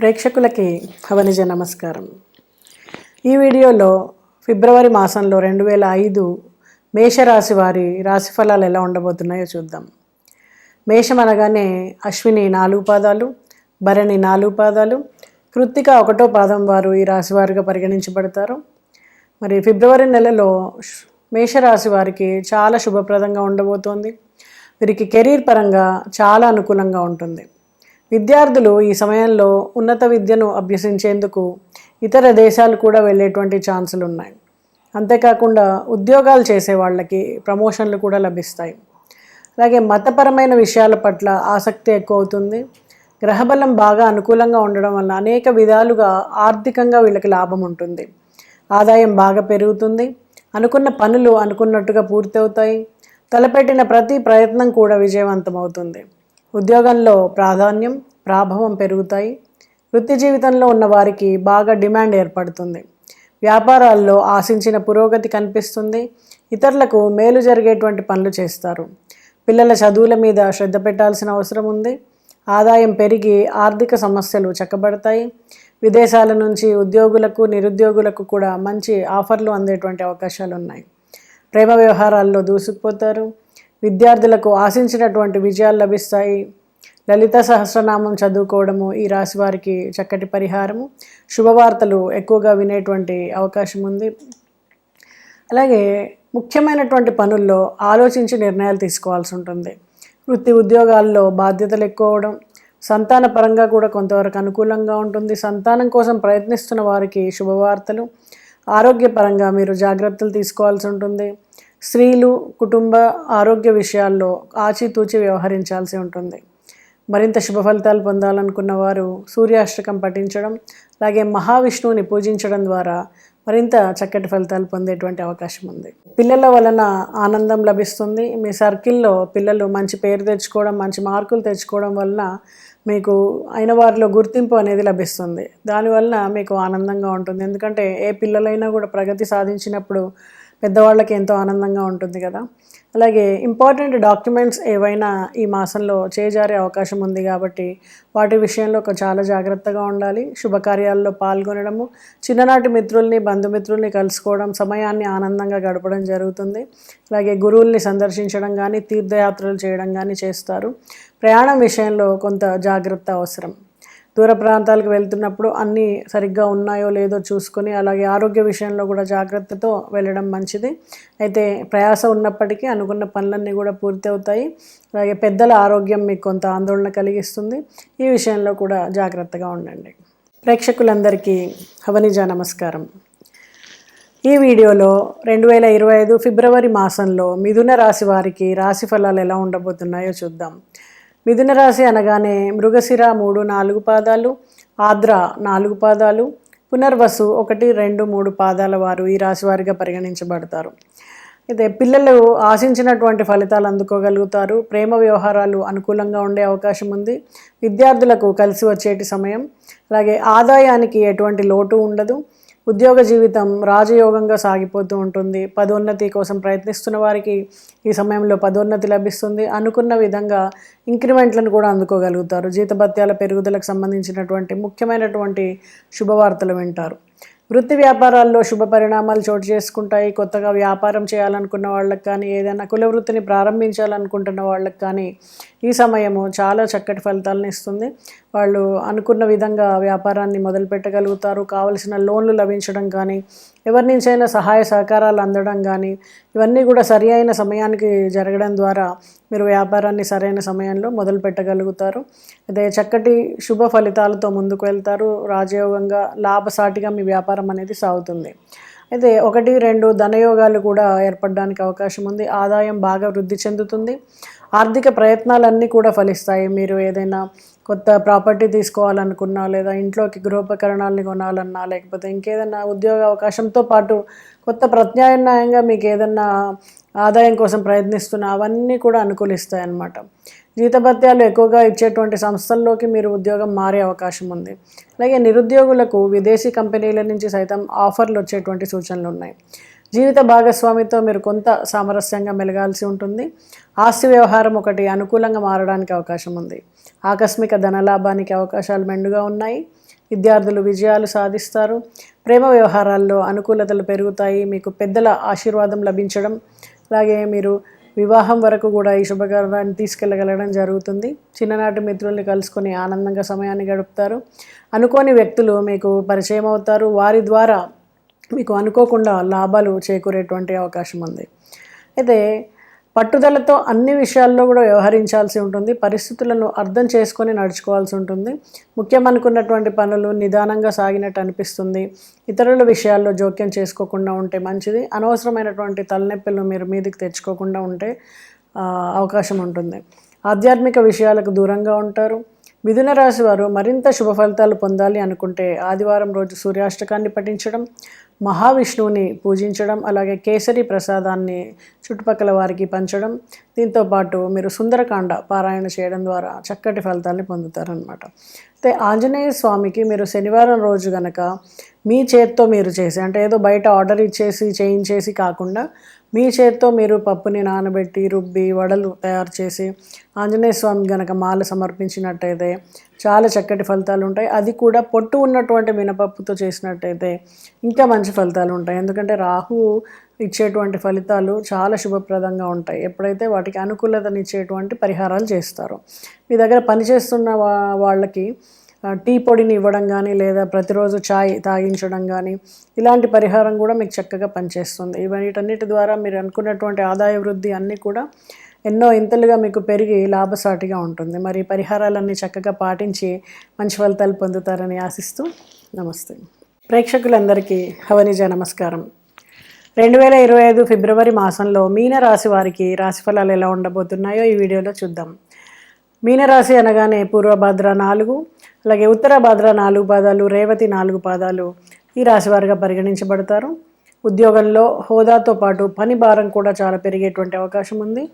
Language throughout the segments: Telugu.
ప్రేక్షకులకి హవనిజ నమస్కారం. ఈ వీడియోలో ఫిబ్రవరి మాసంలో రెండు వేల ఐదు మేషరాశి వారి రాశి ఫలాలు ఎలా ఉండబోతున్నాయో చూద్దాం. మేషం అనగానే అశ్విని నాలుగు పాదాలు భరణి నాలుగు పాదాలు కృత్తిక ఒకటో పాదం వారు ఈ రాశి వారిగా పరిగణించబడతారు. మరి ఫిబ్రవరి నెలలో మేషరాశి వారికి చాలా శుభప్రదంగా ఉండబోతోంది. వీరికి కెరీర్ పరంగా చాలా అనుకూలంగా ఉంటుంది. విద్యార్థులు ఈ సమయంలో ఉన్నత విద్యను అభ్యసించేందుకు ఇతర దేశాలు కూడా వెళ్ళేటువంటి ఛాన్సులు ఉన్నాయి అంతేకాకుండా ఉద్యోగాలు చేసే వాళ్ళకి ప్రమోషన్లు కూడా లభిస్తాయి. అలాగే మతపరమైన విషయాల పట్ల ఆసక్తి ఎక్కువ అవుతుంది గ్రహబలం బాగా అనుకూలంగా ఉండడం వల్ల అనేక విధాలుగా ఆర్థికంగా వీళ్ళకి లాభం ఉంటుంది. ఆదాయం బాగా పెరుగుతుంది. అనుకున్న పనులు అనుకున్నట్టుగా పూర్తవుతాయి. తలపెట్టిన ప్రతి ప్రయత్నం కూడా విజయవంతమవుతుంది. ఉద్యోగంలో ప్రాధాన్యం ప్రాభవం పెరుగుతాయి. వృత్తి జీవితంలో ఉన్న వారికి బాగా డిమాండ్ ఏర్పడుతుంది. వ్యాపారాల్లో ఆశించిన పురోగతి కనిపిస్తుంది. ఇతరులకు మేలు జరిగేటువంటి పనులు చేస్తారు. పిల్లల చదువుల మీద శ్రద్ధ పెట్టాల్సిన అవసరం ఉంది. ఆదాయం పెరిగి ఆర్థిక సమస్యలు చక్కబడతాయి. విదేశాల నుంచి ఉద్యోగులకు నిరుద్యోగులకు కూడా మంచి ఆఫర్లు అందేటువంటి అవకాశాలు ఉన్నాయి ప్రేమ వ్యవహారాల్లో దూసుకుపోతారు. విద్యార్థులకు ఆశించినటువంటి విజయాలు లభిస్తాయి. లలిత సహస్రనామం చదువుకోవడము ఈ రాశి వారికి చక్కటి పరిహారము. శుభవార్తలు ఎక్కువగా వినేటువంటి అవకాశం ఉంది. అలాగే ముఖ్యమైనటువంటి పనుల్లో ఆలోచించి నిర్ణయాలు తీసుకోవాల్సి ఉంటుంది. వృత్తి ఉద్యోగాల్లో బాధ్యతలు ఎక్కువ అవడం సంతాన పరంగా కూడా కొంతవరకు అనుకూలంగా ఉంటుంది. సంతానం కోసం ప్రయత్నిస్తున్న వారికి శుభవార్తలు. ఆరోగ్యపరంగా మీరు జాగ్రత్తలు తీసుకోవాల్సి ఉంటుంది. స్త్రీలు కుటుంబ ఆరోగ్య విషయాల్లో ఆచితూచి వ్యవహరించాల్సి ఉంటుంది. మరింత శుభ ఫలితాలు పొందాలనుకున్న వారు సూర్యాష్టకం పఠించడం అలాగే మహావిష్ణువుని పూజించడం ద్వారా మరింత చక్కటి ఫలితాలు పొందేటువంటి అవకాశం ఉంది. పిల్లల వలన ఆనందం లభిస్తుంది. మీ సర్కిల్లో పిల్లలు మంచి పేరు తెచ్చుకోవడం మంచి మార్కులు తెచ్చుకోవడం వలన మీకు అయిన వారిలో గుర్తింపు అనేది లభిస్తుంది. దానివలన మీకు ఆనందంగా ఉంటుంది. ఎందుకంటే ఏ పిల్లలైనా కూడా ప్రగతి సాధించినప్పుడు పెద్దవాళ్ళకి ఎంతో ఆనందంగా ఉంటుంది కదా. అలాగే ఇంపార్టెంట్ డాక్యుమెంట్స్ ఏవైనా ఈ మాసంలో చేజారే అవకాశం ఉంది కాబట్టి వాటి విషయంలో ఒక చాలా జాగ్రత్తగా ఉండాలి. శుభకార్యాల్లో పాల్గొనడము చిన్ననాటి మిత్రుల్ని బంధుమిత్రుల్ని కలుసుకోవడం సమయాన్ని ఆనందంగా గడపడం జరుగుతుంది. అలాగే గురువుల్ని సందర్శించడం కానీ తీర్థయాత్రలు చేయడం కానీ చేస్తారు. ప్రయాణం విషయంలో కొంత జాగ్రత్త అవసరం. దూర ప్రాంతాలకు వెళ్తున్నప్పుడు అన్నీ సరిగ్గా ఉన్నాయో లేదో చూసుకొని అలాగే ఆరోగ్య విషయంలో కూడా జాగ్రత్తతో వెళ్ళడం మంచిది. అయితే ప్రయాస ఉన్నప్పటికీ అనుకున్న పనులన్నీ కూడా పూర్తి అవుతాయి అలాగే పెద్దల ఆరోగ్యం మీకు కొంత ఆందోళన కలిగిస్తుంది. ఈ విషయంలో కూడా జాగ్రత్తగా ఉండండి. ప్రేక్షకులందరికీ హవనిజా నమస్కారం. ఈ వీడియోలో రెండు వేల ఇరవై ఐదు ఫిబ్రవరి మాసంలో మిథున రాశి వారికి రాశి ఫలాలు ఎలా ఉండబోతున్నాయో చూద్దాం. మిథున రాశి అనగానే మృగశిర మూడు నాలుగు పాదాలు ఆద్ర నాలుగు పాదాలు పునర్వసు ఒకటి రెండు మూడు పాదాల వారు ఈ రాశి వారిగా పరిగణించబడతారు. అయితే పిల్లలు ఆశించినటువంటి ఫలితాలు అందుకోగలుగుతారు. ప్రేమ వ్యవహారాలు అనుకూలంగా ఉండే అవకాశం ఉంది. విద్యార్థులకు కలిసి వచ్చేటి సమయం. అలాగే ఆదాయానికి ఎటువంటి లోటు ఉండదు. ఉద్యోగ జీవితం రాజయోగంగా సాగిపోతూ ఉంటుంది. పదోన్నతి కోసం ప్రయత్నిస్తున్న వారికి ఈ సమయంలో పదోన్నతి లభిస్తుంది. అనుకున్న విధంగా ఇంక్రిమెంట్లను కూడా అందుకోగలుగుతారు. జీతభత్యాల పెరుగుదలకు సంబంధించినటువంటి ముఖ్యమైనటువంటి శుభవార్తలు వింటారు. వృత్తి వ్యాపారాల్లో శుభ పరిణామాలు చోటు చేసుకుంటాయి. కొత్తగా వ్యాపారం చేయాలనుకున్న వాళ్ళకి కానీ ఏదైనా కుల వృత్తిని ప్రారంభించాలనుకుంటున్న వాళ్ళకి కానీ ఈ సమయము చాలా చక్కటి ఫలితాలను ఇస్తుంది. వాళ్ళు అనుకున్న విధంగా వ్యాపారాన్ని మొదలు పెట్టగలుగుతారు. కావలసిన లోన్లు లభించడం కానీ ఎవరి నుంచైనా సహాయ సహకారాలు అందడం కానీ ఇవన్నీ కూడా సరి అయిన సమయానికి జరగడం ద్వారా మీరు వ్యాపారాన్ని సరైన సమయంలో మొదలు పెట్టగలుగుతారు. అదే చక్కటి శుభ ఫలితాలతో ముందుకు వెళ్తారు. రాజయోగంగా లాభసాటిగా మీ వ్యాపారం అనేది సాగుతుంది. అయితే ఒకటి రెండు ధనయోగాలు కూడా ఏర్పడడానికి అవకాశం ఉంది. ఆదాయం బాగా వృద్ధి చెందుతుంది. ఆర్థిక ప్రయత్నాలన్నీ కూడా ఫలిస్తాయి. మీరు ఏదైనా కొత్త ప్రాపర్టీ తీసుకోవాలనుకున్నా లేదా ఇంట్లోకి గృహోపకరణాలని కొనాలన్నా లేకపోతే ఇంకేదైనా ఉద్యోగ అవకాశంతో పాటు కొత్త ప్రత్యామ్నాయంగా మీకు ఏదన్నా ఆదాయం కోసం ప్రయత్నిస్తున్నా అవన్నీ కూడా అనుకూలిస్తాయి అన్నమాట జీతభత్యాలు ఎక్కువగా ఇచ్చేటువంటి సంస్థల్లోకి మీరు ఉద్యోగం మారే అవకాశం ఉంది. అలాగే నిరుద్యోగులకు విదేశీ కంపెనీల నుంచి సైతం ఆఫర్లు వచ్చేటువంటి సూచనలు ఉన్నాయి. జీవిత భాగస్వామితో మీరు కొంత సామరస్యంగా మెలగాల్సి ఉంటుంది. ఆస్తి వ్యవహారం ఒకటి అనుకూలంగా మారడానికి అవకాశం ఉంది. ఆకస్మిక ధనలాభానికి అవకాశాలు మెండుగా ఉన్నాయి. విద్యార్థులు విజయాలు సాధిస్తారు. ప్రేమ వ్యవహారాల్లో అనుకూలతలు పెరుగుతాయి. మీకు పెద్దల ఆశీర్వాదం లభించడం అలాగే మీరు వివాహం వరకు కూడా ఈ శుభకార్యాన్ని తీసుకెళ్ళగలగడం జరుగుతుంది. చిన్ననాటి మిత్రుల్ని కలుసుకొని ఆనందంగా సమయాన్ని గడుపుతారు. అనుకోని వ్యక్తులు మీకు పరిచయం అవుతారు. వారి ద్వారా మీకు అనుకోకుండా లాభాలు చేకూరేటువంటి అవకాశం ఉంది. అయితే పట్టుదలతో అన్ని విషయాల్లో కూడా వ్యవహరించాల్సి ఉంటుంది. పరిస్థితులను అర్థం చేసుకొని నడుచుకోవాల్సి ఉంటుంది. ముఖ్యం అనుకున్నటువంటి పనులు నిదానంగా సాగినట్టు అనిపిస్తుంది. ఇతరుల విషయాల్లో జోక్యం చేసుకోకుండా ఉంటే మంచిది. అనవసరమైనటువంటి తలనొప్పులను మీరు మీదికి తెచ్చుకోకుండా ఉంటే అవకాశం ఉంటుంది. ఆధ్యాత్మిక విషయాలకు దూరంగా ఉంటారు. మిథున రాశి వారు మరింత శుభ ఫలితాలు పొందాలి అనుకుంటే ఆదివారం రోజు సూర్యాష్టకాన్ని పఠించడం మహావిష్ణువుని పూజించడం అలాగే కేసరి ప్రసాదాన్ని చుట్టుపక్కల వారికి పంచడం దీంతోపాటు మీరు సుందరకాండ పారాయణ చేయడం ద్వారా చక్కటి ఫలితాన్ని పొందుతారనమాట అయితే ఆంజనేయ స్వామికి మీరు శనివారం రోజు గనక మీ చేత్తో మీరు చేసి అంటే ఏదో బయట ఆర్డర్ ఇచ్చేసి చేయించేసి కాకుండా మీ చేత్తో మీరు పప్పుని నానబెట్టి రుబ్బి వడలు తయారు చేసి ఆంజనేయ స్వామి గనక మాల సమర్పించినట్టయితే చాలా చక్కటి ఫలితాలు ఉంటాయి. అది కూడా పొట్టు ఉన్నటువంటి మినపప్పుతో చేసినట్టయితే ఇంకా మంచి ఫలితాలు ఉంటాయి. ఎందుకంటే రాహు ఇచ్చేటువంటి ఫలితాలు చాలా శుభప్రదంగా ఉంటాయి. ఎప్పుడైతే వాటికి అనుకూలతనిచ్చేటువంటి పరిహారాలు చేస్తారో. మీ దగ్గర పనిచేస్తున్న వాళ్ళకి టీ పొడిని ఇవ్వడం కానీ లేదా ప్రతిరోజు ఛాయ్ తాగించడం కానీ ఇలాంటి పరిహారం కూడా మీకు చక్కగా పనిచేస్తుంది. ఇవన్నిటన్నిటి ద్వారా మీరు అనుకున్నటువంటి ఆదాయ వృద్ధి అన్నీ కూడా ఎన్నో ఇంతలుగా మీకు పెరిగి లాభసాటిగా ఉంటుంది. మరి పరిహారాలన్నీ చక్కగా పాటించి మంచి ఫలితాలు పొందుతారని ఆశిస్తూ నమస్తే. ప్రేక్షకులందరికీ హవనిజ నమస్కారం. రెండు వేల ఇరవై ఐదు ఫిబ్రవరి మాసంలో మీనరాశి వారికి రాశిఫలాలు ఎలా ఉండబోతున్నాయో ఈ వీడియోలో చూద్దాం. మీనరాశి అనగానే పూర్వభద్ర నాలుగు అలాగే ఉత్తర భాద్ర నాలుగు పాదాలు రేవతి నాలుగు పాదాలు ఈ రాశివారిగా పరిగణించబడతారు. ఉద్యోగంలో హోదాతో పాటు పని భారం కూడా చాలా పెరిగేటువంటి అవకాశం ఉంది.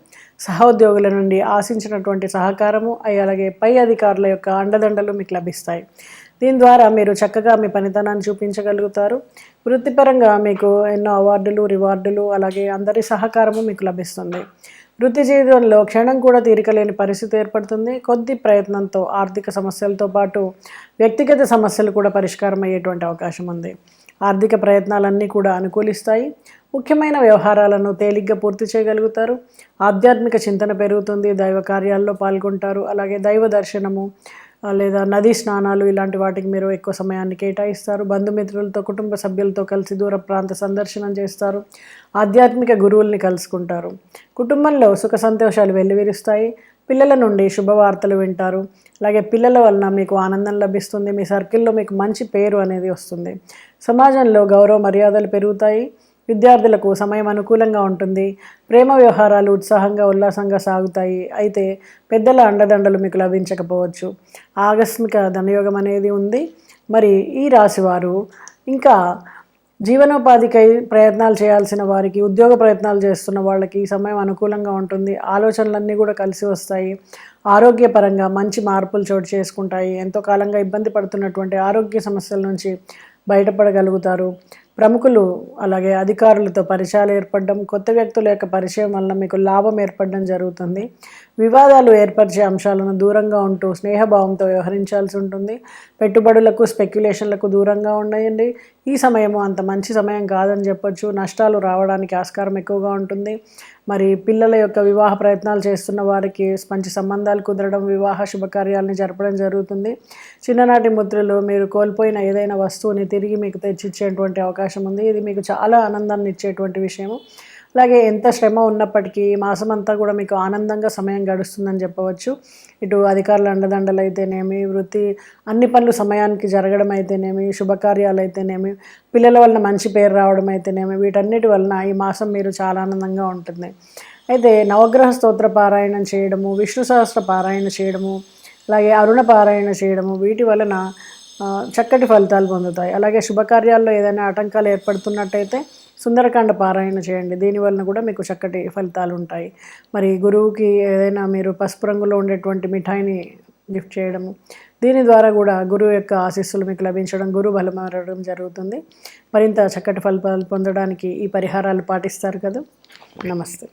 సహోద్యోగుల నుండి ఆశించినటువంటి సహకారము అలాగే పై అధికారుల యొక్క అండదండలు మీకు లభిస్తాయి. దీని ద్వారా మీరు చక్కగా మీ పనితనాన్ని చూపించగలుగుతారు. వృత్తిపరంగా మీకు ఎన్నో అవార్డులు రివార్డులు అలాగే అందరి సహకారము మీకు లభిస్తుంది. వృత్తి జీవితంలో క్షణం కూడా తీరికలేని పరిస్థితి ఏర్పడుతుంది. కొద్ది ప్రయత్నంతో ఆర్థిక సమస్యలతో పాటు వ్యక్తిగత సమస్యలు కూడా పరిష్కారం అయ్యేటువంటి అవకాశం ఉంది. ఆర్థిక ప్రయత్నాలన్నీ కూడా అనుకూలిస్తాయి. ముఖ్యమైన వ్యవహారాలను తేలిగ్గా పూర్తి చేయగలుగుతారు. ఆధ్యాత్మిక చింతన పెరుగుతుంది. దైవ కార్యాల్లో పాల్గొంటారు. అలాగే దైవ దర్శనము లేదా నదీ స్నానాలు ఇలాంటి వాటికి మీరు ఎక్కువ సమయాన్ని కేటాయిస్తారు. బంధుమిత్రులతో కుటుంబ సభ్యులతో కలిసి దూర ప్రాంత సందర్శనం చేస్తారు. ఆధ్యాత్మిక గురువుల్ని కలుసుకుంటారు. కుటుంబంలో సుఖ సంతోషాలు వెల్లివిరుస్తాయి. పిల్లల నుండి శుభవార్తలు వింటారు. అలాగే పిల్లల వలన మీకు ఆనందం లభిస్తుంది. మీ సర్కిల్లో మీకు మంచి పేరు అనేది వస్తుంది. సమాజంలో గౌరవ మర్యాదలు పెరుగుతాయి. విద్యార్థులకు సమయం అనుకూలంగా ఉంటుంది. ప్రేమ వ్యవహారాలు ఉత్సాహంగా ఉల్లాసంగా సాగుతాయి. అయితే పెద్దల అండదండలు మీకు లభించకపోవచ్చు. ఆకస్మిక ధనయోగం అనేది ఉంది. మరి ఈ రాశివారు ఇంకా జీవనోపాధికై ప్రయత్నాలు చేయాల్సిన వారికి ఉద్యోగ ప్రయత్నాలు చేస్తున్న వాళ్ళకి సమయం అనుకూలంగా ఉంటుంది. ఆలోచనలన్నీ కూడా కలిసి వస్తాయి. ఆరోగ్యపరంగా మంచి మార్పులు చోటు చేసుకుంటాయి. ఎంతో కాలంగా ఇబ్బంది పడుతున్నటువంటి ఆరోగ్య సమస్యల నుంచి బయటపడగలుగుతారు. ప్రముఖులు అలాగే అధికారులతో పరిచయాలు ఏర్పడడం కొత్త వ్యక్తుల యొక్క పరిచయం వల్ల మీకు లాభం ఏర్పడడం జరుగుతుంది. వివాదాలు ఏర్పరిచే అంశాలను దూరంగా ఉంటూ స్నేహభావంతో వ్యవహరించాల్సి ఉంటుంది. పెట్టుబడులకు స్పెక్యులేషన్లకు దూరంగా ఉండండి. ఈ సమయము అంత మంచి సమయం కాదని చెప్పొచ్చు. నష్టాలు రావడానికి ఆస్కారం ఎక్కువగా ఉంటుంది. మరి పిల్లల యొక్క వివాహ ప్రయత్నాలు చేస్తున్న వారికి మంచి సంబంధాలు కుదరడం వివాహ శుభకార్యాలని జరపడం జరుగుతుంది. చిన్ననాటి ముద్రలు మీరు కోల్పోయిన ఏదైనా వస్తువుని తిరిగి మీకు తెచ్చిచ్చేటువంటి అవకాశం ఉంది. ఇది మీకు చాలా ఆనందాన్ని ఇచ్చేటువంటి విషయము. అలాగే ఎంత శ్రమ ఉన్నప్పటికీ మాసం అంతా కూడా మీకు ఆనందంగా సమయం గడుస్తుందని చెప్పవచ్చు. ఇటు అధికారుల అండదండలు అయితేనేమి వృత్తి అన్ని పనులు సమయానికి జరగడం అయితేనేమి శుభకార్యాలు అయితేనేమి పిల్లల వలన మంచి పేరు రావడం అయితేనేమి వీటన్నిటి వలన ఈ మాసం మీరు చాలా ఆనందంగా ఉంటుంది. అయితే నవగ్రహ స్తోత్ర పారాయణం చేయడము విష్ణు సహస్ర పారాయణ చేయడము అలాగే అరుణ పారాయణ చేయడము వీటి వలన చక్కటి ఫలితాలు పొందుతాయి. అలాగే శుభకార్యాల్లో ఏదైనా ఆటంకాలు ఏర్పడుతున్నట్టయితే సుందరకాండ పారాయణ చేయండి. దీనివలన కూడా మీకు చక్కటి ఫలితాలు ఉంటాయి మరి గురువుకి ఏదైనా మీరు పసుపు రంగులో ఉండేటువంటి మిఠాయిని గిఫ్ట్ చేయడము దీని ద్వారా కూడా గురువు యొక్క ఆశీస్సులు మీకు లభించడం గురువు బలమారడం జరుగుతుంది. మరింత చక్కటి ఫలితాలు పొందడానికి ఈ పరిహారాలు పాటిస్తారు కదా. నమస్తే.